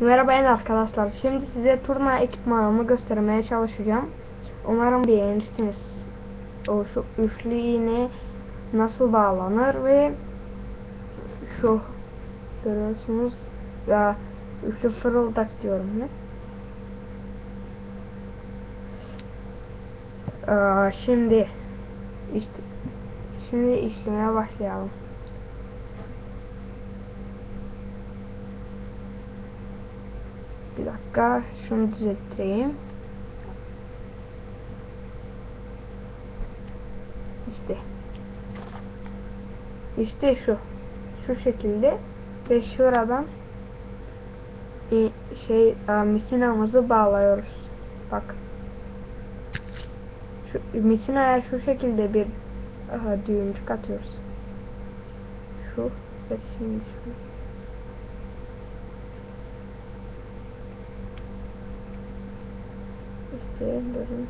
Merhaba yeni arkadaşlar. Şimdi size turna ekipmanımı göstermeye çalışacağım. Umarım beğenirsiniz. O şu üçlü iğne nasıl bağlanır ve şu görüyorsunuz ya üçlü fırıldak diyorum ne? Aa, şimdi işte şimdi işlemeye başlayalım. Bir dakika şunu düzelttireyim. İşte. İşte şu. Şu şekilde ve şuradan şey e, misinamızı bağlıyoruz. Bak. Şu misinaya şu şekilde bir aha, düğümcük atıyoruz. Şu ve şimdi şu. İşte durun.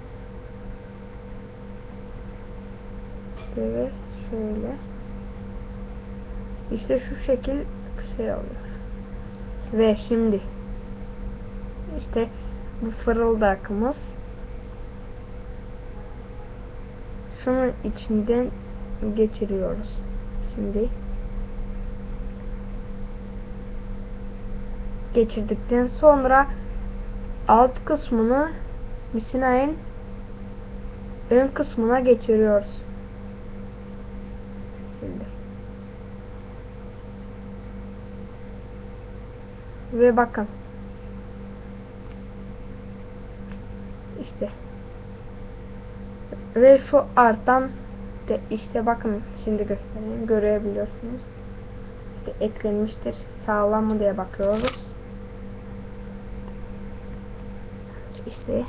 Böyle şöyle. İşte şu şekil şey oluyor. Ve şimdi işte bu fırıldakımız şunun içinden geçiriyoruz. Şimdi geçirdikten sonra alt kısmını misinayın ön kısmına geçiriyoruz. Şimdi. Ve bakın. İşte. Ve şu artan de işte bakın şimdi göstereyim görebiliyorsunuz. İşte eklenmiştir. Sağlam mı diye bakıyoruz. İşte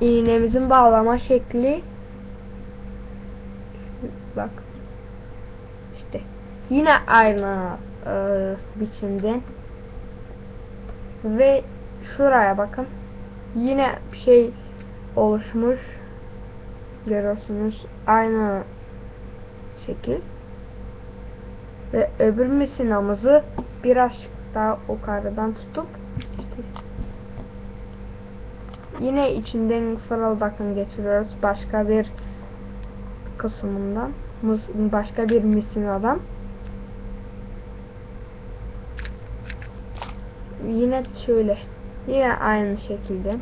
iğnemizin bağlama şekli. Bak. İşte. Yine aynı e, biçimde. Ve şuraya bakın. Yine bir şey oluşmuş. Görüyorsunuz. Aynı şekil. Ve öbür misinamızı birazcık daha yukarıdan tutup Yine içinden fırıldakını geçiriyoruz. Başka bir kısmından başka bir misinadan yine şöyle. Yine aynı şekilde.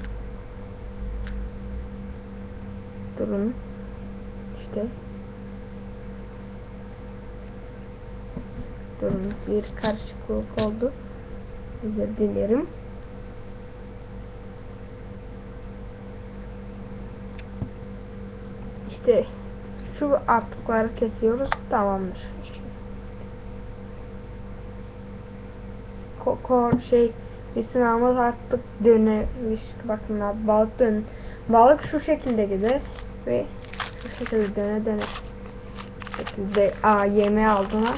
Durun. İşte. Durun. Bir karışıklık oldu. Özür dilerim İşte şu artıkları kesiyoruz tamamdır. Koko şey misinamız artık dönemiş bakın abi balık dön balık şu şekilde gider ve şu şekilde döne döne şekilde a yeme aldığına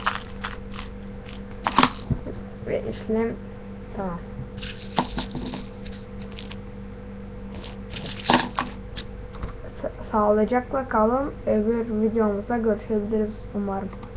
ve işlem tamam. Sağlıcakla kalın. Öbür videomuzda görüşebiliriz umarım.